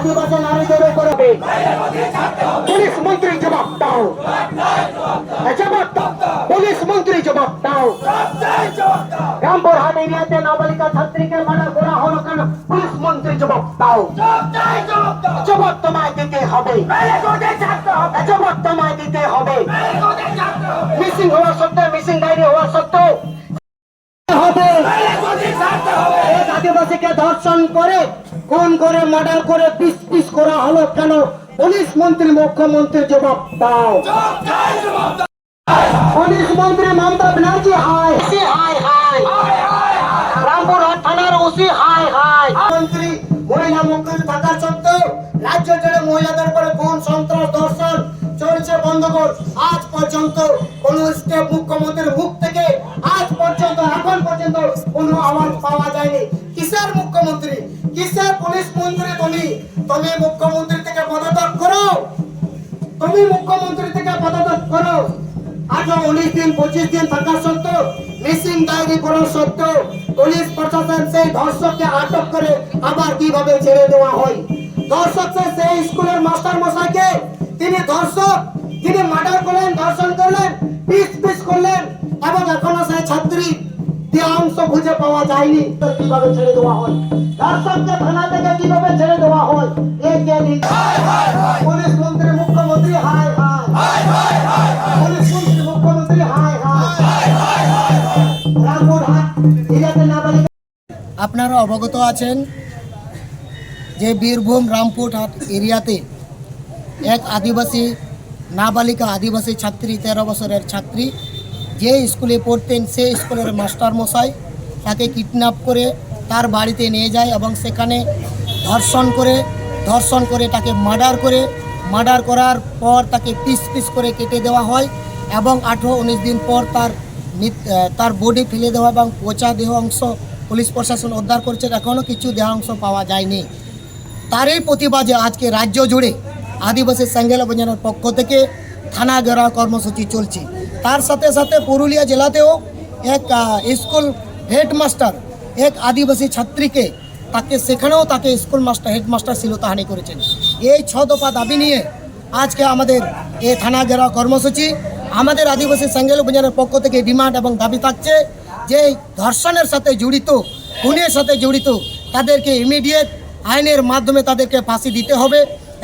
আদিবাসী নারীদের উপরে পুলিশ মন্ত্রী জবাব দাও। জবাব দাও। পুলিশ মন্ত্রী জবাব দাও। জবাবদারি জবাব দাও। রামপুর হাট এরিয়াতে নাবালিকা ছাত্রীকে মার্ডার করা হলো কেন? পুলিশ মন্ত্রী জবাব দাও। জবাব তোমায় দিতে হবে। জবাব তোমায় দিতে হবে। মিসিং হওয়া সত্ত্বেও মিসিং ডায়েরি হওয়া সত্ত্বেও। হবে। আদিবাসীকে ধর্ষণ করে খুন করে মার্ডার করে পিস পিস করা হলো কেন? পুলিশ মন্ত্রী মুখ্যমন্ত্রী জবাব দাও। পুলিশ মন্ত্রী মমতা ব্যানার্জি হাই থানার ওসি হাই হাই মন্ত্রী মহিলা সত্ত্বেও রাজ্য জুড়ে মহিলাদের উপরে কোন সন্ত্রাস দর্শন চলছে বন্ধুগণ আজ পর্যন্ত কোন স্টেপ মুখ্যমন্ত্রীর মুখ থেকে আজ পর্যন্ত, এখন পর্যন্ত কোনো আওয়াজ পাওয়া যায়নি। কিসের মুখ্যমন্ত্রী কিসের পুলিশ মন্ত্রী তুমি তুমি মুখ্যমন্ত্রী থেকে পদত্যাগ করো। তুমি মুখ্যমন্ত্রী থেকে পদত্যাগ করো। আজও উনিশ দিন, পঁচিশ দিন থাকা সত্ত্বেও মিসিং ডায়েরি করার সত্ত্বেও, পুলিশ প্রশাসন সেই ধর্ষককে আটক করে আবার কীভাবে ছেড়ে দেওয়া হয়? ধর্ষক সেই স্কুলের মাস্টার মশাইকে, তিনি ধর্ষক, তিনি মার্ডার করলেন, ধর্ষণ করলেন, পিস পিস করলেন, এবং এখনও সেই ছাত্রী দেহাংশ খুঁজে পাওয়া যায়নি। তো কীভাবে ছেড়ে দেওয়া হয়? ধর্ষককে থানা থেকে কীভাবে ছেড়ে দেওয়া হয়? এই কে পুলিশ মন্ত্রী মুখ্যমন্ত্রী হাই হাই পুলিশ মন্ত্রী মুখ্যমন্ত্রী হাই হাই রামপুরহাট এরিয়াতে নাবালিকা আপনারা অবগত আছেন যে বীরভূম রামপুরহাট এরিয়াতে এক আদিবাসী নাবালিকা আদিবাসী ছাত্রী তেরো বছরের ছাত্রী যে স্কুলে পড়তেন সেই স্কুলের মাস্টার মশাই তাকে কিডন্যাপ করে তার বাড়িতে নিয়ে যায় এবং সেখানে ধর্ষণ করে ধর্ষণ করে তাকে মার্ডার করে। মার্ডার করার পর তাকে পিস পিস করে কেটে দেওয়া হয় এবং আঠেরো উনিশ দিন পর তার তার বডি ফেলে দেওয়া এবং পচা দেহ অংশ পুলিশ প্রশাসন উদ্ধার করছে। এখনও কিছু দেহাংশ পাওয়া যায়নি। তারই প্রতিবাদে আজকে রাজ্য জুড়ে আদিবাসী অভিযানের পক্ষ থেকে থানা ঘেরাও কর্মসূচি চলছে। তার সাথে সাথে পুরুলিয়া জেলাতেও এক স্কুল হেডমাস্টার, এক আদিবাসী ছাত্রীকে তাকে সেখানেও তাকে স্কুল মাস্টার, হেডমাস্টার শিলতাহানি করেছেন। এই ছ দফা দাবি নিয়ে আজকে আমাদের এ থানা ঘেরাও কর্মসূচি। আমাদের আদিবাসী সাঙ্গেল অভিযানের পক্ষ থেকে ডিমান্ড এবং দাবি থাকছে যে ধর্ষণের সাথে জড়িত, খুনের সাথে জড়িত তাদেরকে ইমিডিয়েট আইনের মাধ্যমে তাদেরকে ফাঁসি দিতে হবে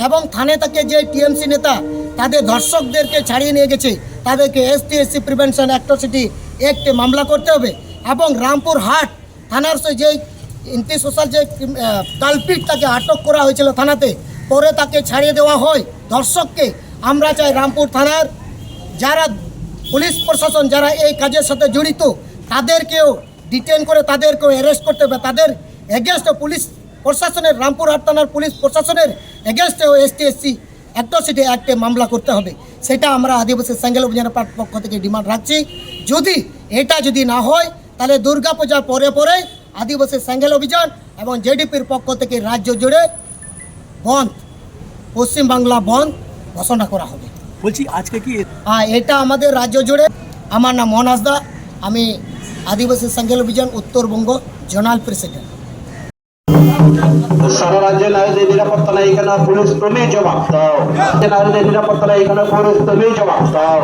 এবং থানে থেকে যে টিএমসি নেতা তাদের ধর্ষকদেরকে ছাড়িয়ে নিয়ে গেছে। তাদেরকে এসটি এসসি প্রিভেনশন অ্যাট্রসিটি একটি মামলা করতে হবে এবং রামপুর হাট থানার যে ইন্টি সোশ্যাল যে কালপিট তাকে আটক করা হয়েছিল থানাতে, পরে তাকে ছাড়িয়ে দেওয়া হয় ধর্ষককে। আমরা চাই রামপুর থানার যারা পুলিশ প্রশাসন, যারা এই কাজের সাথে জড়িত, তাদেরকেও ডিটেন করে, তাদেরকেও অ্যারেস্ট করতে হবে। তাদের এগেনস্টে পুলিশ প্রশাসনের রামপুরহাট থানার পুলিশ প্রশাসনের এগেনস্টেও এসটি এসসি অ্যাট্রসিটি অ্যাক্টে মামলা করতে হবে। সেটা আমরা আদিবাসী স্যাঙ্গেল অভিযানের পক্ষ থেকে ডিমান্ড রাখছি। যদি এটা যদি না হয় তাহলে দুর্গাপূজার পরে পরে আদিবাসী স্যাঙ্গেল অভিযান এবং জেডিপির পক্ষ থেকে রাজ্য জুড়ে বন্ধ পশ্চিমবাংলা বন্ধ ঘোষণা করা হবে। বলছি আজকে কি হ্যাঁ এটা আমাদের রাজ্য জুড়ে। আমার নাম মোহন হাসদা আমি আদিবাসী সংঘেল অভিযান উত্তরবঙ্গ জোনাল প্রেসিডেন্ট। সারা রাজ্যে নারীদের নিরাপত্তা নাই এখানে পুলিশ তুমি জবাব দাও। নারীদের নিরাপত্তা নাই এখানে পুলিশ তুমি জবাব দাও।